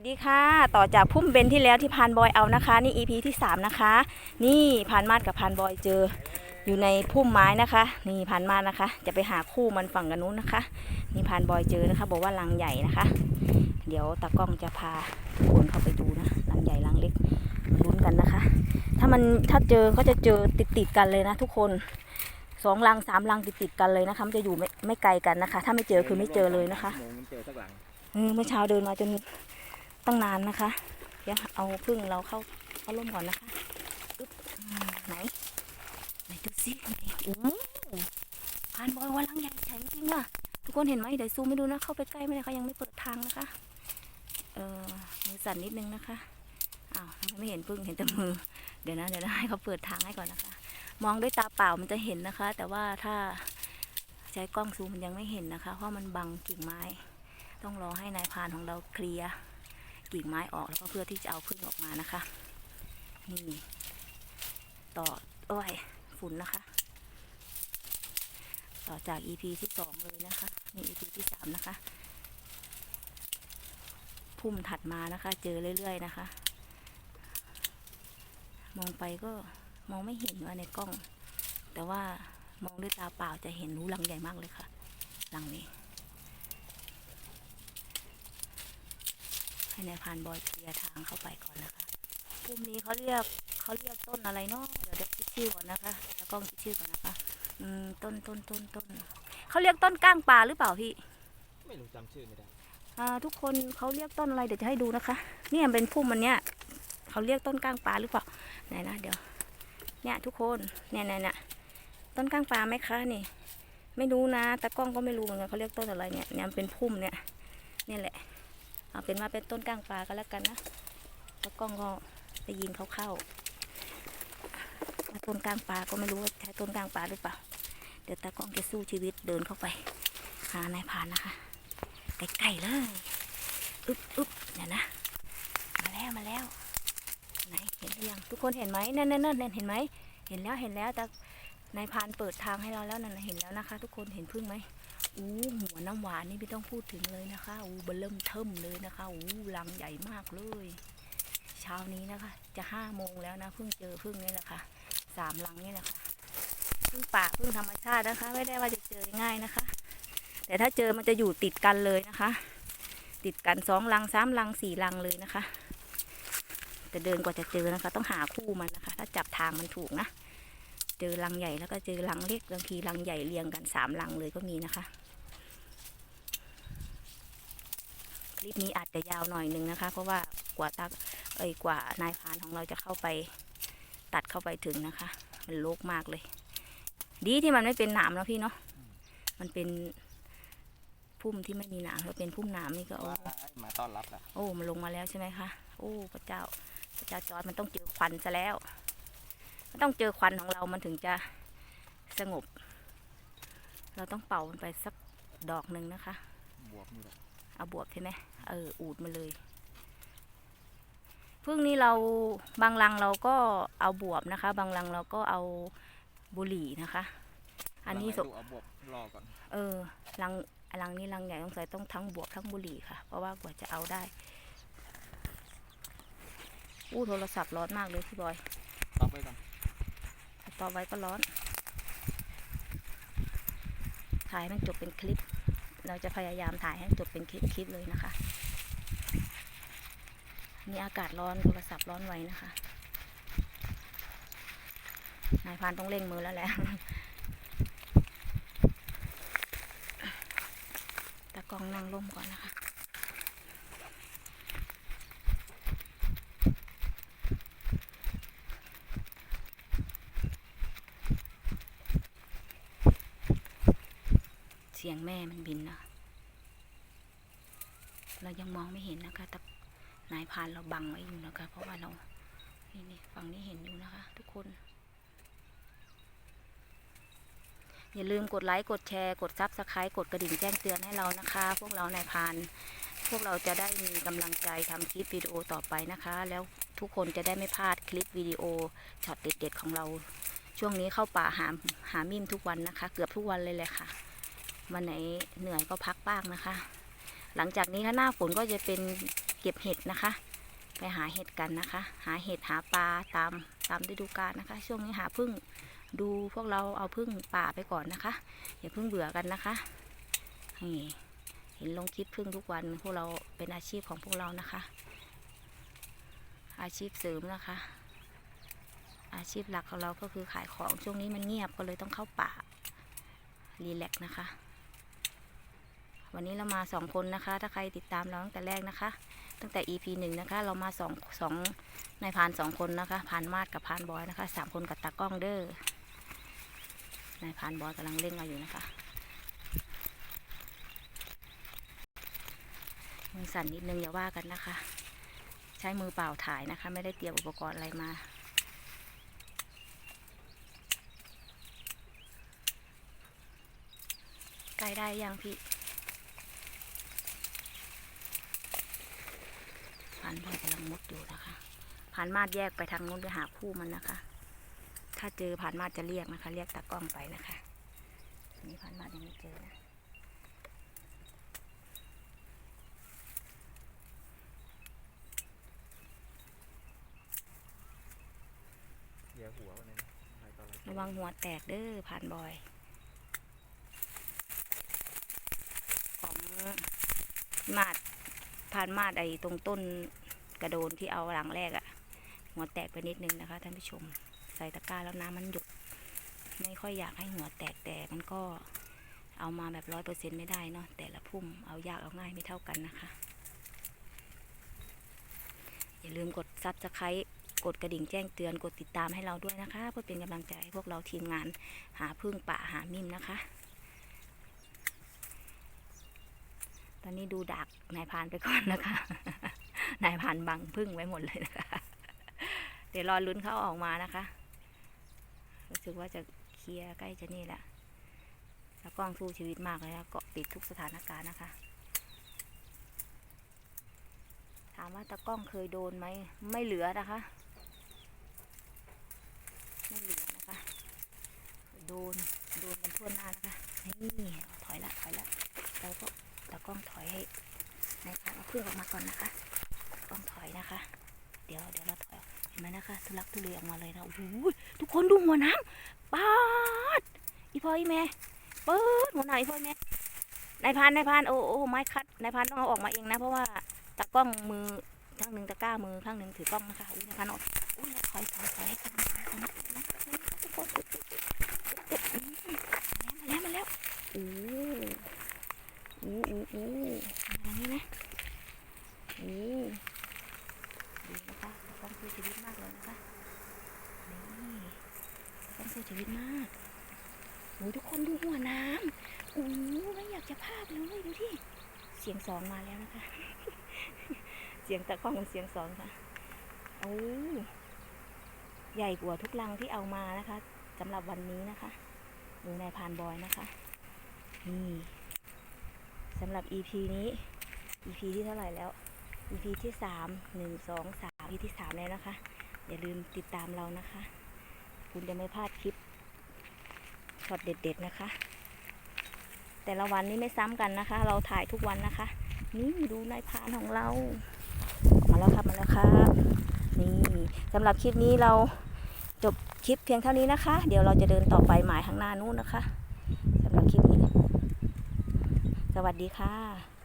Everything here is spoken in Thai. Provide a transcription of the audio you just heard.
สวัสดีค่ะ ต่อจากพุ่มเบนที่แล้วที่พานบอยเอานะคะ นี่ EP ที่ 3 นะคะ นี่พานมาดกับพานบอยเจออยู่ในพุ่มไม้นะคะ นี่พานมาดนะคะ จะไปหาคู่มันฝั่งกันนู้นนะคะ นี่พานบอยเจอนะคะ บอกว่ารังใหญ่นะคะ เดี๋ยวตากล้องจะพาทุกคนเข้าไปดูนะรังใหญ่รังเล็กมาลุ้นกันนะคะ ถ้ามันถ้าเจอก็จะเจอติดติดๆกันเลยนะ ทุกคนสองรังสามรังติดติดๆกันเลยนะคะมันจะอยู่ไม่ไม่ไกลกันนะคะ ถ้าไม่เจอคือไม่เจอเลยนะคะโมงมันเจอสักหลังเออเมื่อเช้าเดินมาจน ตั้งนานนะคะ เดี๋ยวเอาพึ่งเราเข้าเข้าร่มก่อนนะคะอึ๊บไหนไหนดูสิไหนโอ้พานบอยว่าลังใหญ่แข็งจริงว่ะทุกคนเห็นไหมเดี๋ยวซูมไม่ดูนะเข้าไปใกล้ไม่ได้เขายังไม่เปิดทางนะคะ เออมือสั่นนิดนึงนะคะอ้าวไม่เห็นพึ่งเห็นแต่มือ เดี๋ยวนะเดี๋ยวนะให้เขาเปิดทางให้ก่อนนะคะ มองด้วยตาเปล่ามันจะเห็นนะคะ แต่ว่าถ้าใช้กล้องซูมมันยังไม่เห็นนะคะ เพราะมันบังกิ่งไม้ ต้องรอให้นายพานของเราเคลียร์ กิ่งไม้ออกแล้วก็เพื่อที่จะเอาพึ่งออกมานะคะ นี่ต่ออ้ยฝุ่นนะคะ ต่อจาก EP ที่สองเลยนะคะ นี่ EP ที่สามนะคะ พุ่มถัดมานะคะ เจอเรื่อยๆนะคะ มองไปก็มองไม่เห็นว่าในกล้อง แต่ว่ามองด้วยตาเปล่าจะเห็นรู้ลังใหญ่มากเลยค่ะหลังนี้ ให้นายพรานบอยเคลียร์ทางเข้าไปก่อนนะคะปุ่มนี้เขาเรียกเขาเรียกต้นอะไรเนาะเดี๋ยวเดี๋ยวคิดชื่อก่อนนะคะตากล้องคิดชื่อก่อนนะคะอืมต้นต้นต้นต้นเขาเรียกต้นก้างปลาหรือเปล่าพี่ ไม่รู้จำชื่อไม่ได้อ่าทุกคนเขาเรียกต้นอะไรเดี๋ยวจะให้ดูนะคะ เนี่ยเป็นพุ่มมันเนี่ยเขาเรียกต้นก้างปลาหรือเปล่าไหนนะเดี๋ยว เนี่ยทุกคนเนี่ยเนี่ยเนี่ยต้นก้างปลาไหมคะนี่ ไม่รู้นะตากล้องก็ไม่รู้เหมือนกันเขาเรียกต้นอะไรเนี่ยเนี่ยมันเป็นพุ่มเนี่ยเนี่ยแหละ เอาเป็นว่าเป็นต้นก้างปลาก็แล้วกันนะตากล้องก็ได้ยินเขาเข้าาต้นก้างปลาก็ไม่รู้ว่าใช่ต้นก้างปลาหรือเปล่า เดี๋ยวตากล้องจะสู้ชีวิตเดินเข้าไป หานายพรานนะคะ ใกล้ๆเลย อึ๊บอึ๊บเนี่ยนะ มาแล้วมาแล้ว ไหนเห็นหรือยังทุกคนเห็นไหมนั่นนั่นนั่นนั่นเห็นไหม เห็นแล้วเห็นแล้วแต่นายพานเปิดทางให้เราแล้วนั่นเห็นแล้วนะคะ ทุกคนเห็นพึ่งไหม อู้หัวน้ำหวานนี่ไม่ต้องพูดถึงเลยนะคะอู้เบลเริ่มเทิมเลยนะคะอู้รังใหญ่มากเลย เช้านี้นะคะ จะห้าโมงแล้วนะเพิ่งเจอพึ่งนี่แหละค่ะสามรังนี่แหละค่ะพึ่งป่าพึ่งธรรมชาตินะคะ ไม่ได้ว่าจะเจอง่ายนะคะ แต่ถ้าเจอมันจะอยู่ติดกันเลยนะคะ ติดกันสองลังสามลังสี่ลังเลยนะคะ แต่เดินกว่าจะเจอนะคะ ต้องหาคู่มันนะคะ ถ้าจับทางมันถูกนะเจอลังใหญ่แล้วก็เจอลังเล็กบางทีลังใหญ่เรียงกันสามลังเลยก็มีนะคะ คลิปนี้อาจจะยาวหน่อยหนึ่งนะคะ เพราะว่ากว่าตาเอ้ยกว่านายพรานของเราจะเข้าไปตัดเข้าไปถึงนะคะ มันโลกมากเลย ดีที่มันไม่เป็นหนามแล้วพี่เนาะมันเป็นพุ่มที่ไม่มีหนามถ้าเป็นพุ่มหนามนี่ก็โอ้ว้ายมาต้อนรับแล้วโอ้มันลงมาแล้วใช่ไหมคะโอ้พระเจ้าพระเจ้าจอร์ดมันต้องเจอควันซะแล้วมันต้องเจอควันของเรามันถึงจะสงบ เราต้องเป่ามันไปสักดอกหนึ่งนะคะบวกนี่แหละ เอาบวบใช่ไหมเอออูดมาเลยพึ่งนี้เราบางรังเราก็เอาบวบนะคะ บางรังเราก็เอาบุหรี่นะคะ อันนี้สลงให้ดูเอาบวกรอก่อนเออรังรังนี้รังใหญ่ต้องใส่ต้องทั้งบวบทั้งบุหรี่ค่ะ เพราะว่ากว่าจะเอาได้อู้โทรศัพท์ร้อนมากเลยพี่บอยเอาไปก่อนต่อไว้ก็ร้อนถ่ายให้มันจบเป็นคลิป เราจะพยายามถ่ายให้จบเป็นคลิปคลิปเลยนะคะ นี่อากาศร้อนโทรศัพท์ร้อนไว้นะคะ นายพานต้องเร่งมือแล้วแหละตากองนั่งร่มก่อนนะคะเสียงแม่มันบินนะ เรายังมองไม่เห็นนะคะ แต่นายพานเราบังไว้อยู่นะคะ เพราะว่าเรา นี่นี่ฝั่งนี้เห็นอยู่นะคะ ทุกคน อย่าลืมกดไลค์ กดแชร์ กดซับสไครต์กดกระดิ่งแจ้งเตือนให้เรานะคะ พวกเรานายพาน พวกเราจะได้มีกำลังใจทำคลิปวิดีโอต่อไปนะคะ แล้วทุกคนจะได้ไม่พลาดคลิปวิดีโอช็อตเด็ดๆของเรา ช่วงนี้เข้าป่าหาหามิมทุกวันนะคะ เกือบทุกวันเลยแหละค่ะ วันไหนเหนื่อยก็พักบ้างนะคะ หลังจากนี้ถ้าหน้าฝนก็จะเป็นเก็บเห็ดนะคะ ไปหาเห็ดกันนะคะ หาเห็ดหาปลาตามตามฤดูกาลนะคะ ช่วงนี้หาพึ่งดูพวกเราเอาพึ่งป่าไปก่อนนะคะอย่าพิ่งเบื่อกันนะคะนี่เห็นลงคลิปพึ่งทุกวันพวกเราเป็นอาชีพของพวกเรานะคะ อาชีพเสริมนะคะ อาชีพหลักของเราก็คือขายของช่วงนี้มันเงียบก็เลยต้องเข้าป่ารีแลกซ์นะคะ วันนี้เรามาสองคนนะคะ ถ้าใครติดตามเราตั้งแต่แรกนะคะ ตั้งแต่ EP หนึ่งนะคะ เรามาสองสองนายพานสองคนนะคะพานมาดกับพานบอยนะคะสามคนกับตากล้องเด้อนายพานบอยกำลังเล่นเราอยู่นะคะมือสั่นนิดนึงอย่าว่ากันนะคะ ใช้มือเปล่าถ่ายนะคะ ไม่ได้เตรียมอุปกรณ์อะไรมาใกล้ได้ยังพี่ พันบอยกำลังมุดอยู่นะคะผ่านมาดแยกไปทางนู้นไปหาคู่มันนะคะ ถ้าเจอผ่านมาดจะเรียกนะคะ เรียกตากล้องไปนะคะนี่ผ่านมาดยังไม่เจอนะเสียหัววันนี้นะอะไรต่ออะไรระวังหัวแตกเด้อผ่านบอย ของมาด ผ่านมาดไอ้ตรงต้นกระโดนที่เอาหลังแรกอะหัวแตกไปนิดนึงนะคะท่านผู้ชม ใส่ตะกร้าแล้วน้ำมันหยดไม่ค่อยอยากให้หัวแตกแต่มันก็เอามาแบบร้อยเปอร์เซ็นไม่ได้เนาะแต่ละพุ่มเอายากเอาง่ายไม่เท่ากันนะคะ อย่าลืมกดซับสไครต์กดกระดิ่งแจ้งเตือนกดติดตามให้เราด้วยนะคะ เพื่อเป็นกำลังใจให้พวกเราทีมงานหาพึ่งป่าหามิมนะคะ ตอนนี้ดูดักนายพานไปก่อนนะคะ นายพานบังพึ่งไว้หมดเลยนะคะ เดี๋ยวรอลุ้นเขาออกมานะคะ รู้สึกว่าจะเคลียร์ใกล้จะนี่แหละแล้วกล้องสู้ชีวิตมากเลยนะเกาะติดทุกสถานการณ์นะคะ ถามว่าตากล้องเคยโดนไหม ไม่เหลือนะคะ ไม่เหลือนะคะ โดน โดนกันทั่วหน้านะคะ นี่ ถอยละ ถอยละเราก็ ตากล้องถอยให้นารเอาพึ่งออกมาก่อนนะคะ กล้องถอยนะคะ เดี๋ยวเดี๋ยวเราถอยเห็นไหมนะคะทุลักทุเลออกมาเลยนะโอ้โหทุกคนดูหัวน้ำปาดอีพ่ออีแม่เปิดหัวหน้าอีพ่ออีแม่นายพรานนายพรานโอ้โอ้ไม้คัดนายพรานต้องเอาออกมาเองนะ เพราะว่าตากล้องมือข้างหนึ่งตะกร้ามือข้างหนึ่งถือกล้องนะคะอุ้ยนายพรานออกอุ้ยแล้วถอยถอยถอยให้กันนะคะนะนะทุกคนมาแล้วมาแล้วโอ้โอ้โอ้โอ้มาทางนี้นะโอ้ดีนะคะต้องสู้ชีวิตมากเลยนะคะนี่ต้องสู้ชีวิตมากโอ้ย ทุกคนดูหัวน้ำโอ้ไม่อยากจะพลาดเลยดูที่เสียงสองมาแล้วนะคะ เสียงตะก้องเป็นเสียงสองค่ะโอ้ใหญ่กว่าทุกลังที่เอามานะคะสำหรับวันนี้นะคะดูนายพานบอยนะคะ นี่สำหรับ EP นี้ EP ที่เท่าไหร่แล้ว EP ที่สามหนึ่งสองสาม EP ที่สามแล้วนะคะ อย่าลืมติดตามเรานะคะ คุณจะไม่พลาดคลิป ช็อตเด็ด ๆ นะคะ แต่ละวันนี้ไม่ซ้ำกันนะคะ เราถ่ายทุกวันนะคะ นี่ดูนายพานของเรา มาแล้วครับมาแล้วครับนี่สำหรับคลิปนี้เราจบคลิปเพียงเท่านี้นะคะ เดี๋ยวเราจะเดินต่อไปหมายข้างหน้านู้นนะคะสำหรับคลิปนี้ สวัสดีค่ะ